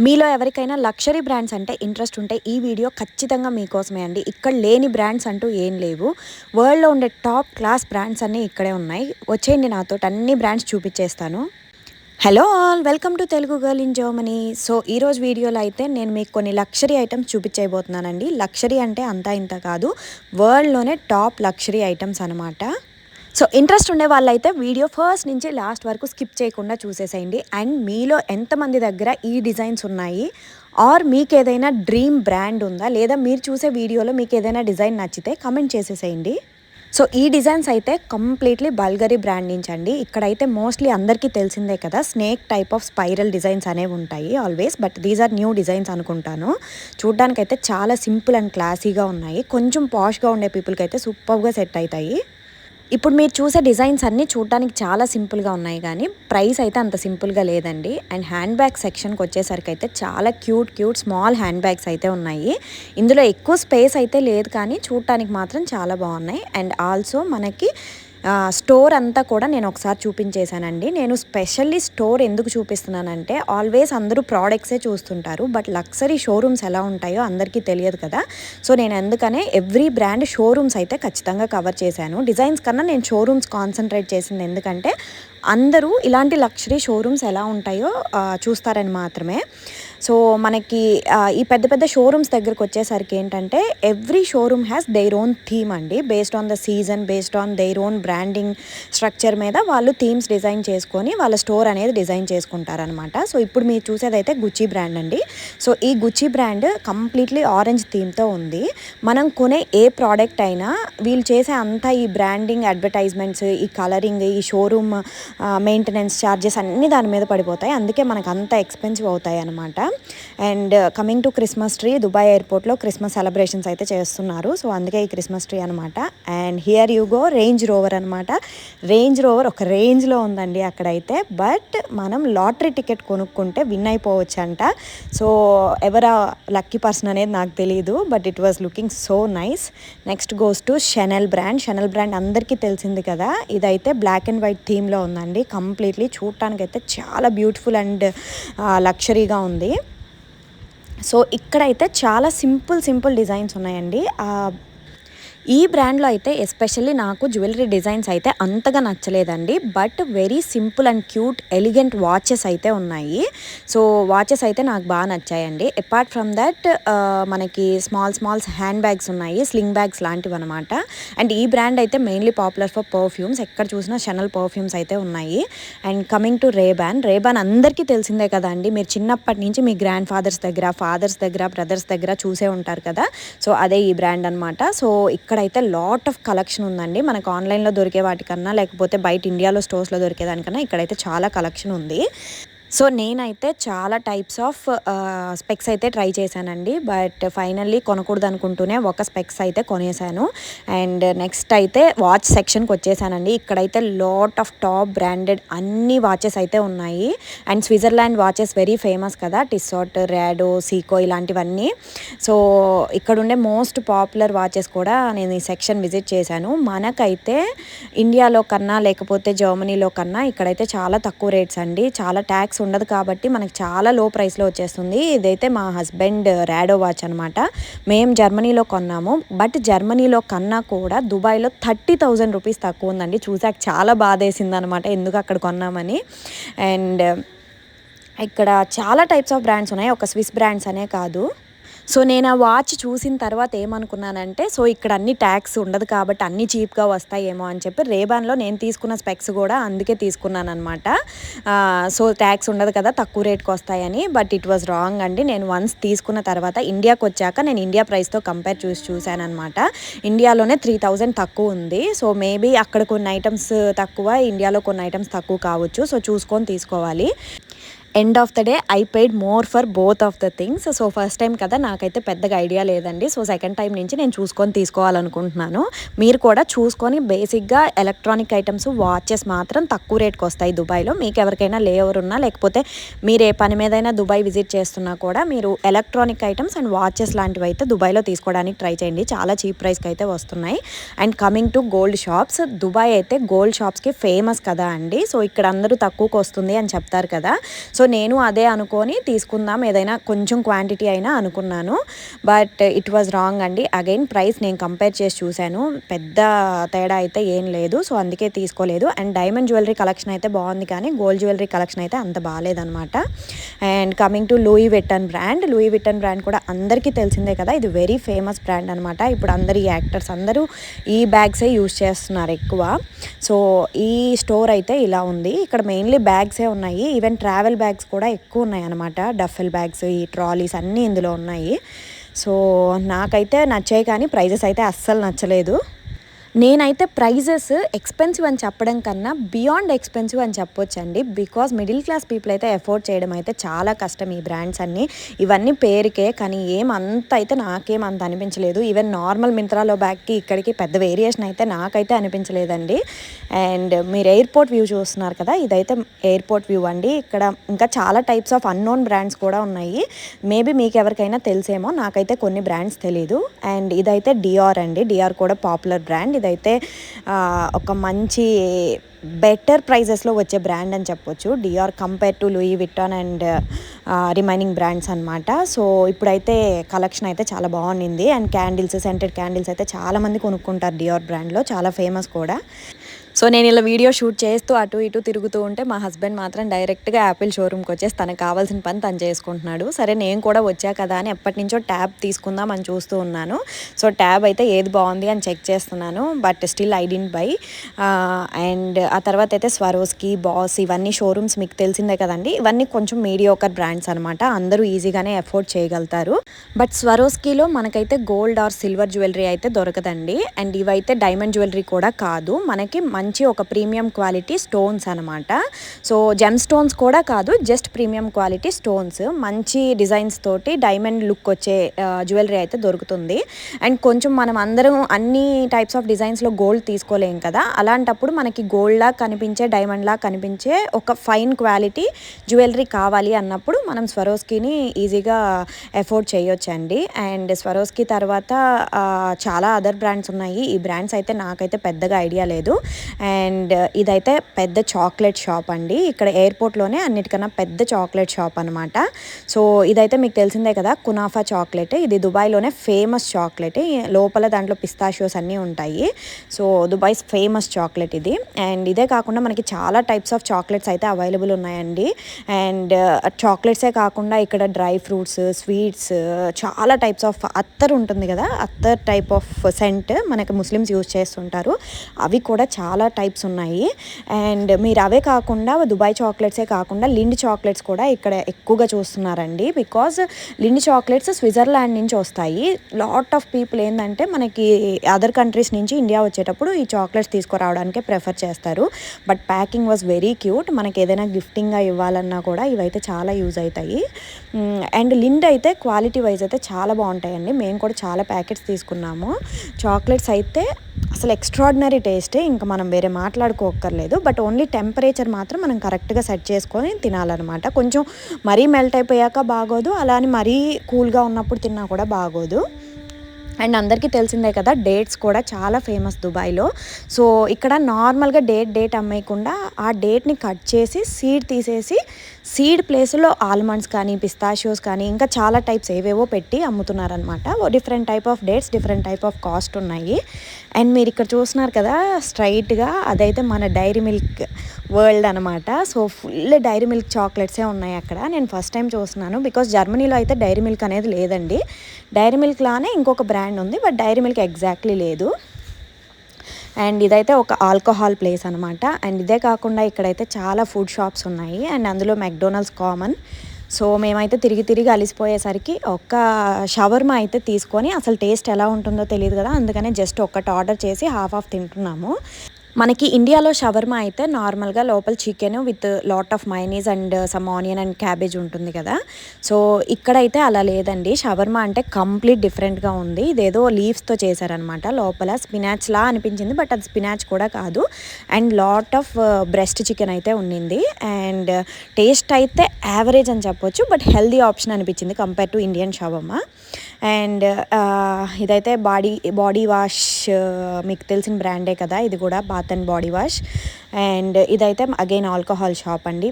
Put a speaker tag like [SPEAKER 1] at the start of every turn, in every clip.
[SPEAKER 1] మీలో ఎవరికైనా లక్షరీ బ్రాండ్స్ అంటే ఇంట్రెస్ట్ ఉంటే ఈ వీడియో ఖచ్చితంగా మీకోసమే అండి. ఇక్కడ లేని బ్రాండ్స్ అంటూ ఏం లేవు. వరల్డ్లో ఉండే టాప్ క్లాస్ బ్రాండ్స్ అన్నీ ఇక్కడే ఉన్నాయి. వచ్చేయండి నాతో అన్ని బ్రాండ్స్ చూపించేస్తాను. Hello all welcome to Telugu girl in Germany. So ఈరోజు వీడియోలో అయితే నేను మీకు కొన్ని లక్షరీ ఐటమ్స్ చూపించబోతున్నానండి. లక్షరీ అంటే అంతా ఇంత కాదు. వరల్డ్లోనే టాప్ లక్షరీ ఐటమ్స్ అనమాట సో ఇంట్రెస్ట్ ఉండే వాళ్ళైతే వీడియో ఫస్ట్ నుంచి లాస్ట్ వరకు స్కిప్ చేయకుండా చూసేసేయండి. అండ్ మీలో ఎంతమంది దగ్గర ఈ డిజైన్స్ ఉన్నాయి? ఆర్ మీకు ఏదైనా డ్రీమ్ బ్రాండ్ ఉందా? లేదా మీరు చూసే వీడియోలో మీకు ఏదైనా డిజైన్ నచ్చితే కమెంట్ చేసేసేయండి. సో ఈ డిజైన్స్ అయితే కంప్లీట్లీ బల్గరీ బ్రాండ్ నుంచి అండి. ఇక్కడైతే మోస్ట్లీ అందరికీ తెలిసిందే కదా snake type of spiral designs అనేవి ఉంటాయి always but these are new designs అనుకుంటాను. చూడ్డానికైతే చాలా సింపుల్ అండ్ క్లాసీగా ఉన్నాయి. కొంచెం పాష్గా ఉండే పీపుల్కి అయితే సూపర్గా సెట్ అవుతాయి. ఇప్పుడు మీరు చూసే డిజైన్స్ అన్నీ చూడటానికి చాలా సింపుల్గా ఉన్నాయి కానీ ప్రైస్ అయితే అంత సింపుల్గా లేదండి. అండ్ హ్యాండ్ బ్యాగ్ సెక్షన్కి వచ్చేసరికి అయితే చాలా cute cute small hand bags అయితే ఉన్నాయి. ఇందులో ఎక్కువ స్పేస్ అయితే లేదు కానీ చూడటానికి మాత్రం చాలా బాగున్నాయి. అండ్ ఆల్సో మనకి స్టోర్ అంతా కూడా నేను ఒకసారి చూపించేశానండి. నేను స్పెషల్లీ స్టోర్ ఎందుకు చూపిస్తున్నానంటే ఆల్వేస్ అందరూ ప్రోడక్ట్సే చూస్తుంటారు బట్ లక్సరీ షోరూమ్స్ ఎలా ఉంటాయో అందరికీ తెలియదు కదా. సో నేను ఎందుకనే ఎవ్రీ బ్రాండ్ షోరూమ్స్ అయితే ఖచ్చితంగా కవర్ చేశాను. డిజైన్స్ కన్నా నేను షోరూమ్స్ కాన్సన్ట్రేట్ చేసింది ఎందుకంటే అందరూ ఇలాంటి లక్షరీ షోరూమ్స్ ఎలా ఉంటాయో చూస్తారని మాత్రమే. సో మనకి ఈ పెద్ద పెద్ద షోరూమ్స్ దగ్గరకు వచ్చేసరికి ఏంటంటే every showroom has their own theme అండి. Based on the season based on their own branding structure మీద వాళ్ళు థీమ్స్ డిజైన్ చేసుకొని వాళ్ళ స్టోర్ అనేది డిజైన్ చేసుకుంటారనమాట సో ఇప్పుడు మీరు చూసేదైతే గుచ్చి బ్రాండ్ అండి. సో ఈ గుచ్చి బ్రాండ్ కంప్లీట్లీ ఆరెంజ్ థీమ్తో ఉంది. మనం కొనే ఏ ప్రోడక్ట్ అయినా వీళ్ళు చేసే అంతా ఈ బ్రాండింగ్ అడ్వర్టైజ్మెంట్స్ ఈ కలరింగ్ ఈ షోరూమ్ మెయింటెనెన్స్ ఛార్జెస్ అన్నీ దాని మీద పడిపోతాయి. అందుకే మనకు అంత ఎక్స్పెన్సివ్ అవుతాయి అనమాట and coming to Christmas tree Dubai ఎయిర్పోర్ట్లో క్రిస్మస్ సెలబ్రేషన్స్ అయితే చేస్తున్నారు. సో అందుకే ఈ క్రిస్మస్ ట్రీ అనమాట and here you go Range Rover అనమాట రేంజ్ రోవర్ ఒక రేంజ్లో ఉందండి అక్కడైతే. బట్ మనం లాటరీ టికెట్ కొనుక్కుంటే విన్ అయిపోవచ్చు అంట సో ఎవరా లక్కీ పర్సన్ అనేది నాకు తెలియదు but it was looking so nice next goes to Chanel brand Chanel brand అందరికీ తెలిసింది కదా. ఇదైతే బ్లాక్ అండ్ వైట్ థీమ్లో ఉందండి. కంప్లీట్లీ చూడటానికి అయితే చాలా బ్యూటిఫుల్ అండ్ లక్షరీగా ఉంది. సో ఇక్కడైతే చాలా సింపుల్ సింపుల్ డిజైన్స్ ఉన్నాయండి. ఈ బ్రాండ్లో అయితే ఎస్పెషల్లీ నాకు జ్యువెలరీ డిజైన్స్ అయితే అంతగా నచ్చలేదండి. But very simple and cute elegant watches అయితే ఉన్నాయి. సో వాచెస్ అయితే నాకు బాగా నచ్చాయండి. అపార్ట్ ఫ్రమ్ దట్ మనకి స్మాల్ స్మాల్స్ హ్యాండ్ బ్యాగ్స్ ఉన్నాయి. స్లింగ్ బ్యాగ్స్ లాంటివి అనమాట అండ్ ఈ బ్రాండ్ అయితే మెయిన్లీ పాపులర్ ఫర్ పర్ఫ్యూమ్స్. ఎక్కడ చూసినా షనల్ పర్ఫ్యూమ్స్ అయితే ఉన్నాయి. And coming to Ray Ban Ray Ban అందరికీ తెలిసిందే కదండి. మీరు చిన్నప్పటి నుంచి మీ గ్రాండ్ ఫాదర్స్ దగ్గర ఫాదర్స్ దగ్గర బ్రదర్స్ దగ్గర చూసే ఉంటారు కదా. సో అదే ఈ బ్రాండ్ అనమాట సో ఇక్కడ ఇక్కడైతే లాట్ ఆఫ్ కలెక్షన్ ఉందండి. మనకు ఆన్లైన్లో దొరికే వాటికన్నా లేకపోతే బయట ఇండియాలో స్టోర్స్లో దొరికేదానికన్నా ఇక్కడైతే చాలా కలెక్షన్ ఉంది. సో నేనైతే చాలా టైప్స్ ఆఫ్ స్పెక్స్ అయితే ట్రై చేశానండి. బట్ ఫైనల్లీ కొనకూడదు అనుకుంటూనే ఒక స్పెక్స్ అయితే కొనేసాను అండ్ నెక్స్ట్ అయితే వాచ్ సెక్షన్కి వచ్చేసానండి ఇక్కడైతే లాట్ ఆఫ్ టాప్ బ్రాండెడ్ అన్ని వాచెస్ అయితే ఉన్నాయి. And Switzerland watches very famous కదా. టిస్సాట్ ర్యాడో సీకో ఇలాంటివన్నీ. సో ఇక్కడ ఉండే మోస్ట్ పాపులర్ వాచెస్ కూడా నేను ఈ సెక్షన్ విజిట్ చేశాను. మనకైతే ఇండియాలో కన్నా లేకపోతే జర్మనీలో కన్నా ఇక్కడైతే చాలా తక్కువ రేట్స్ అండి. చాలా ట్యాక్స్ ఉండదు కాబట్టి మనకి చాలా లో ప్రైస్లో వచ్చేస్తుంది. ఇదైతే మా హస్బెండ్ ర్యాడో వాచ్ అనమాట మేము జర్మనీలో కొన్నాము. బట్ జర్మనీలో కన్నా కూడా దుబాయ్లో థర్టీ థౌజండ్ రూపీస్ తక్కువ ఉందండి. చూసాక చాలా బాధేసింది అనమాట ఎందుకు అక్కడ కొన్నామని. అండ్ ఇక్కడ చాలా టైప్స్ ఆఫ్ బ్రాండ్స్ ఉన్నాయి. ఒక స్విస్ బ్రాండ్స్ అనే కాదు. సో నేను ఆ వాచ్ చూసిన తర్వాత ఏమనుకున్నానంటే సో ఇక్కడ అన్ని ట్యాక్స్ ఉండదు కాబట్టి అన్ని చీప్గా వస్తాయేమో అని చెప్పి రేబాన్లో నేను తీసుకున్న స్పెక్స్ కూడా అందుకే తీసుకున్నాను అనమాట సో ట్యాక్స్ ఉండదు కదా తక్కువ రేట్కి వస్తాయని. బట్ ఇట్ వాజ్ రాంగ్ అండి. నేను వన్స్ తీసుకున్న తర్వాత ఇండియాకి వచ్చాక నేను ఇండియా ప్రైస్తో కంపేర్ చూసి చూశాను అనమాట ఇండియాలోనే త్రీ థౌజండ్ తక్కువ ఉంది. సో మేబీ అక్కడ కొన్ని ఐటమ్స్ తక్కువ ఇండియాలో కొన్ని ఐటమ్స్ తక్కువ కావచ్చు. సో చూసుకొని తీసుకోవాలి. End of the day I paid more for both of the things so first time కదా నాకైతే పెద్దగా ఐడియా లేదండి. సో సెకండ్ టైం నుంచి నేను చూసుకొని తీసుకోవాలనుకుంటున్నాను. మీరు కూడా చూసుకొని బేసిక్గా ఎలక్ట్రానిక్ ఐటమ్స్ వాచెస్ మాత్రం తక్కువ రేట్కి వస్తాయి దుబాయ్లో. మీకు ఎవరికైనా లేవర్ ఉన్నా లేకపోతే మీరు ఏ పని మీదైనా దుబాయ్ విజిట్ చేస్తున్నా కూడా మీరు ఎలక్ట్రానిక్ ఐటమ్స్ అండ్ వాచెస్ లాంటివి అయితే దుబాయ్లో తీసుకోవడానికి ట్రై చేయండి. చాలా చీప్ ప్రైస్కి అయితే వస్తున్నాయి. And coming to gold shops Dubai అయితే గోల్డ్ షాప్స్కి ఫేమస్ కదా అండి. సో ఇక్కడ అందరూ తక్కువకు వస్తుంది అని చెప్తారు కదా. సో సో నేను అదే అనుకొని తీసుకుందాం. ఏదైనా కొంచెం క్వాంటిటీ అయినా అనుకున్నాను. బట్ ఇట్ వాజ్ రాంగ్ అండి. అగైన్ ప్రైస్ నేను కంపేర్ చేసి చూశాను. పెద్ద తేడా అయితే ఏం లేదు. సో అందుకే తీసుకోలేదు. అండ్ డైమండ్ జ్యువెలరీ కలెక్షన్ అయితే బాగుంది కానీ గోల్డ్ జ్యువెలరీ కలెక్షన్ అయితే అంత బాగాలేదనమాట and coming to Louis Vuitton brand Louis Vuitton brand కూడా అందరికీ తెలిసిందే కదా. ఇది వెరీ ఫేమస్ బ్రాండ్ అనమాట ఇప్పుడు అందరు ఈ యాక్టర్స్ అందరూ ఈ బ్యాగ్సే యూస్ చేస్తున్నారు ఎక్కువ. సో ఈ స్టోర్ అయితే ఇలా ఉంది. ఇక్కడ మెయిన్లీ బ్యాగ్సే ఉన్నాయి. ఈవెన్ ట్రావెల్ బ్యాగ్స్ కూడా ఎక్కువ ఉన్నాయి అనమాట డఫెల్ బ్యాగ్స్ ఈ ట్రాలీస్ అన్నీ ఇందులో ఉన్నాయి. సో నాకైతే నచ్చాయి కానీ ప్రైజెస్ అయితే అస్సలు నచ్చలేదు. నేనైతే ప్రైజెస్ ఎక్స్పెన్సివ్ అని చెప్పడం కన్నా బియాండ్ ఎక్స్పెన్సివ్ అని చెప్పొచ్చు అండి బికాస్ మిడిల్ క్లాస్ పీపుల్ అయితే ఎఫోర్డ్ చేయడం అయితే చాలా కష్టం ఈ బ్రాండ్స్ అన్నీ. ఇవన్నీ పేరుకే కానీ ఏం అంత అయితే నాకేం అంత అనిపించలేదు. ఈవెన్ నార్మల్ మింత్రాలో బ్యాగ్కి ఇక్కడికి పెద్ద వేరియేషన్ అయితే నాకైతే అనిపించలేదండి. అండ్ మీరు ఎయిర్పోర్ట్ వ్యూ చూస్తున్నారు కదా ఇదైతే ఎయిర్పోర్ట్ వ్యూ అండి. ఇక్కడ ఇంకా చాలా టైప్స్ ఆఫ్ అన్నోన్ బ్రాండ్స్ కూడా ఉన్నాయి. మేబీ మీకు ఎవరికైనా తెలిసేమో నాకైతే కొన్ని బ్రాండ్స్ తెలీదు. అండ్ ఇదైతే డిఆర్ అండి. డిఆర్ కూడా పాపులర్ బ్రాండ్. ఇదైతే ఒక మంచి బెటర్ ప్రైజెస్లో వచ్చే బ్రాండ్ అని చెప్పొచ్చు. Dior compare to Louis Vuitton and remaining brands అనమాట సో ఇప్పుడైతే కలెక్షన్ అయితే చాలా బాగుండింది. అండ్ క్యాండిల్స్ సెంటెడ్ క్యాండిల్స్ అయితే చాలా మంది కొనుక్కుంటారు డిఆర్ బ్రాండ్లో చాలా ఫేమస్ కూడా. సో నేను ఇలా వీడియో షూట్ చేస్తూ అటు ఇటు తిరుగుతూ ఉంటే మా హస్బెండ్ మాత్రం డైరెక్ట్గా యాపిల్ షోరూమ్కి వచ్చేసి తనకు కావాల్సిన పని తను చేసుకుంటున్నాడు. సరే నేను కూడా వచ్చా కదా అని ఎప్పటి నుంచో ట్యాబ్ తీసుకుందాం అని చూస్తూ ఉన్నాను. సో ట్యాబ్ అయితే ఏది బాగుంది అని చెక్ చేస్తున్నాను but still I didn't buy. And ఆ తర్వాత అయితే స్వరోస్కి బాస్ ఇవన్నీ షోరూమ్స్ మీకు తెలిసిందే కదండి. ఇవన్నీ కొంచెం మీడియోకర్ బ్రాండ్స్ అనమాట అందరూ ఈజీగానే ఎఫోర్డ్ చేయగలుగుతారు. బట్ స్వరోస్కీలో మనకైతే గోల్డ్ ఆర్ సిల్వర్ జ్యువెలరీ అయితే దొరకదండి. అండ్ ఇవైతే డైమండ్ జ్యువెలరీ కూడా కాదు. మనకి మంచి ఒక ప్రీమియం క్వాలిటీ స్టోన్స్ అనమాట సో జెమ్ స్టోన్స్ కూడా కాదు జస్ట్ ప్రీమియం క్వాలిటీ స్టోన్స్ మంచి డిజైన్స్ తోటి డైమండ్ లుక్ వచ్చే జ్యువెలరీ అయితే దొరుకుతుంది. అండ్ కొంచెం మనం అందరం అన్ని టైప్స్ ఆఫ్ డిజైన్స్లో గోల్డ్ తీసుకోలేం కదా. అలాంటప్పుడు మనకి గోల్డ్లా కనిపించే డైమండ్లా కనిపించే ఒక ఫైన్ క్వాలిటీ జ్యువెలరీ కావాలి అన్నప్పుడు మనం స్వరోస్కీని ఈజీగా ఎఫోర్డ్ చేయొచ్చండి. అండ్ స్వరోస్కీ తర్వాత చాలా అదర్ బ్రాండ్స్ ఉన్నాయి. ఈ బ్రాండ్స్ అయితే నాకైతే పెద్దగా ఐడియా లేదు. అండ్ uh, ఇదైతే పెద్ద చాక్లెట్ షాప్ అండి. ఇక్కడ ఎయిర్పోర్ట్లోనే అన్నిటికన్నా పెద్ద చాక్లెట్ షాప్ అనమాట సో ఇదైతే మీకు తెలిసిందే కదా కునాఫా చాక్లెట్. ఇది దుబాయ్లోనే ఫేమస్ చాక్లెట్. లోపల దాంట్లో పిస్తాషియోస్ అన్నీ ఉంటాయి. సో దుబాయ్ ఫేమస్ చాక్లెట్ ఇది. అండ్ ఇదే కాకుండా మనకి చాలా టైప్స్ ఆఫ్ చాక్లెట్స్ అయితే అవైలబుల్ ఉన్నాయండి. అండ్ uh, చాక్లెట్సే కాకుండా ఇక్కడ డ్రై ఫ్రూట్స్ స్వీట్స్ చాలా టైప్స్ ఆఫ్ అత్తర్ ఉంటుంది కదా అత్తర్ టైప్ ఆఫ్ సెంట్ మనకి ముస్లిమ్స్ యూజ్ చేస్తుంటారు. అవి కూడా చాలా టైప్స్ ఉన్నాయి. అండ్ మీరు అవే కాకుండా దుబాయ్ చాక్లెట్సే కాకుండా లిండ్ చాక్లెట్స్ కూడా ఇక్కడ ఎక్కువగా చూస్తున్నారండి. బికాజ్ లిండ్ చాక్లెట్స్ స్విట్జర్లాండ్ నుంచి వస్తాయి. లాట్ ఆఫ్ పీపుల్ ఏంటంటే మనకి అదర్ కంట్రీస్ నుంచి ఇండియా వచ్చేటప్పుడు ఈ చాక్లెట్స్ తీసుకురావడానికే ప్రిఫర్ చేస్తారు. But packing was very cute మనకి ఏదైనా గిఫ్టింగ్గా ఇవ్వాలన్నా కూడా ఇవైతే చాలా యూజ్ అవుతాయి అండ్ లిండ్ అయితే క్వాలిటీ వైజ్ అయితే చాలా బాగుంటాయండి. మేము కూడా చాలా ప్యాకెట్స్ తీసుకున్నాము. చాక్లెట్స్ అయితే అసలు ఎక్స్ట్రాడినరీ టేస్టే ఇంకా మనం వేరే మాట్లాడుకోక్కర్లేదు బట్ ఓన్లీ టెంపరేచర్ మాత్రం మనం కరెక్ట్గా సెట్ చేసుకొని తినాలన్నమాట. కొంచెం మరీ మెల్ట్ అయిపోయాక బాగోదు అలా అని మరీ కూల్గా ఉన్నప్పుడు తిన్నా కూడా బాగోదు. అండ్ అందరికీ తెలిసిందే కదా డేట్స్ కూడా చాలా ఫేమస్ దుబాయ్లో. సో ఇక్కడ నార్మల్గా డేట్ డేట్ అమ్మేయకుండా ఆ డేట్ని కట్ చేసి సీడ్ తీసేసి సీడ్ ప్లేస్లో ఆల్మండ్స్ కానీ పిస్తాషియోస్ కానీ ఇంకా చాలా టైప్స్ ఏవేవో పెట్టి అమ్ముతున్నారనమాట different type of dates different type of cost ఉన్నాయి. అండ్ మీరు ఇక్కడ చూస్తున్నారు కదా స్ట్రైట్గా అదైతే మన డైరీ మిల్క్ వరల్డ్ అనమాట సో ఫుల్ డైరీ మిల్క్ చాక్లెట్సే ఉన్నాయి అక్కడ. నేను ఫస్ట్ టైం చూస్తున్నాను బికాస్ జర్మనీలో అయితే డైరీ మిల్క్ అనేది లేదండి. డైరీ మిల్క్ లానే ఇంకొక బ్రాండ్ ఉంది బట్ డైరీ మిల్క్ ఎగ్జాక్ట్లీ లేదు. అండ్ ఇదైతే ఒక ఆల్కహాల్ ప్లేస్ అనమాట అండ్ ఇదే కాకుండా ఇక్కడైతే చాలా ఫుడ్ షాప్స్ ఉన్నాయి. అండ్ అందులో మెక్డోనల్డ్స్ కామన్. సో మేమైతే తిరిగి తిరిగి అలిసిపోయేసరికి ఒక్క షవర్మా అయితే తీసుకొని అసలు టేస్ట్ ఎలా ఉంటుందో తెలియదు కదా. అందుకనే జస్ట్ ఒక్కటి ఆర్డర్ చేసి హాఫ్ ఆఫ్ తింటున్నాము. మనకి ఇండియాలో షవర్మా అయితే నార్మల్గా లోపల chicken with lot of mayonnaise and some onion and cabbage ఉంటుంది కదా. సో ఇక్కడైతే అలా లేదండి. షవర్మా అంటే కంప్లీట్ డిఫరెంట్గా ఉంది. ఇదేదో లీవ్స్తో చేశారనమాట. లోపల స్పినాచ్లా అనిపించింది బట్ అది స్పినాచ్ కూడా కాదు. And lot of breast chicken అయితే ఉండింది అండ్ టేస్ట్ అయితే యావరేజ్ అని చెప్పొచ్చు బట్ హెల్దీ ఆప్షన్ అనిపించింది compare to Indian shawarma. And ఇదైతే బాడీ బాడీ వాష్ మీకు తెలిసిన బ్రాండే కదా ఇది కూడా bath and body wash. And ఇదైతే అగైన్ ఆల్కహాల్ షాప్ అండి.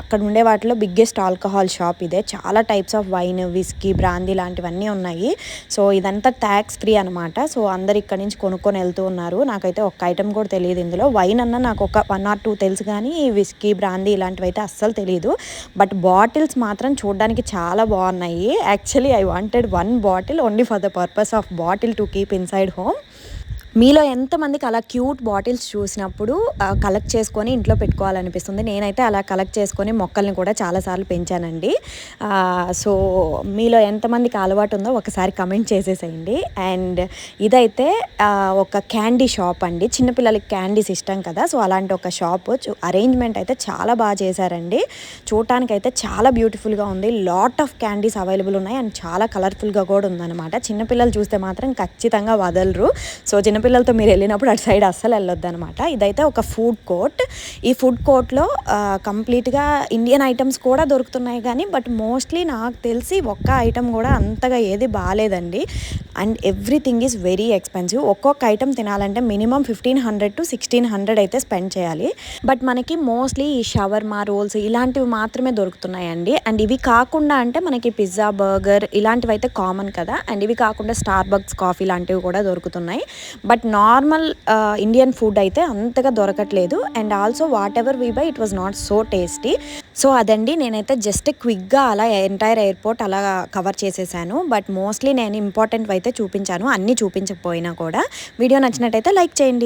[SPEAKER 1] అక్కడ ఉండే వాటిలో బిగ్గెస్ట్ ఆల్కహాల్ షాప్ ఇదే. చాలా types of wine whisky brandy లాంటివన్నీ ఉన్నాయి. సో ఇదంతా ట్యాక్స్ ఫ్రీ అనమాట సో అందరు ఇక్కడ నుంచి కొనుక్కొని వెళ్తూ ఉన్నారు. నాకైతే ఒక్క ఐటమ్ కూడా తెలియదు ఇందులో. వైన్ అన్న నాకు ఒక వన్ ఆర్ టూ తెలుసు కానీ విస్కీ బ్రాందీ ఇలాంటివి అయితే అస్సలు తెలియదు బట్ బాటిల్స్ మాత్రం చూడడానికి చాలా బాగున్నాయి. Actually I wanted one bottle only for the purpose of bottle to keep inside home మీలో ఎంతమందికి అలా క్యూట్ బాటిల్స్ చూసినప్పుడు కలెక్ట్ చేసుకొని ఇంట్లో పెట్టుకోవాలనిపిస్తుంది? నేనైతే అలా కలెక్ట్ చేసుకొని మొక్కల్ని కూడా చాలాసార్లు పెంచానండి. సో మీలో ఎంతమందికి అలవాటు ఉందో ఒకసారి కమెంట్ చేసేసేయండి. అండ్ ఇదైతే ఒక క్యాండీ షాప్ అండి. చిన్నపిల్లలకి క్యాండీస్ ఇష్టం కదా సో అలాంటి ఒక షాప్ అరేంజ్మెంట్ అయితే చాలా బాగా చేశారండి. చూడటానికి అయితే చాలా బ్యూటిఫుల్గా ఉంది. లాట్ ఆఫ్ క్యాండీస్ అవైలబుల్ ఉన్నాయి. అండ్ చాలా కలర్ఫుల్గా కూడా ఉందన్నమాట. చిన్నపిల్లలు చూస్తే మాత్రం ఖచ్చితంగా వదలరు. సో చిన్నపిల్లలతో మీరు వెళ్ళినప్పుడు అటు సైడ్ అస్సలు వెళ్ళొద్దు అనమాట ఇదైతే ఒక ఫుడ్ కోర్ట్. ఈ ఫుడ్ కోర్ట్లో కంప్లీట్గా ఇండియన్ ఐటమ్స్ కూడా దొరుకుతున్నాయి కానీ బట్ మోస్ట్లీ నాకు తెలిసి ఒక్క ఐటమ్ కూడా అంతగా ఏది బాగాలేదండి. And everything is very expensive. ఒక్కొక్క ఐటమ్ తినాలంటే minimum fifteen hundred to sixteen hundred అయితే స్పెండ్ చేయాలి. బట్ మనకి మోస్ట్లీ ఈ షవర్మా రోల్స్ ఇలాంటివి మాత్రమే దొరుకుతున్నాయండి. అండ్ ఇవి కాకుండా అంటే మనకి పిజ్జా బర్గర్ ఇలాంటివి అయితే కామన్ కదా. అండ్ ఇవి కాకుండా స్టార్ బక్స్ కాఫీ లాంటివి కూడా దొరుకుతున్నాయి. But but normal Indian food అయితే అంతగా దొరకట్లేదు. And also whatever we buy it was not so tasty so అదండి నేనైతే జస్ట్ క్విక్గా అలా ఎంటైర్ ఎయిర్పోర్ట్ అలా కవర్ చేసేసాను. బట్ మోస్ట్లీ నేను ఇంపార్టెంట్ అయితే చూపించాను. అన్నీ చూపించకపోయినా కూడా. వీడియో నచ్చినట్టయితే లైక్ చేయండి.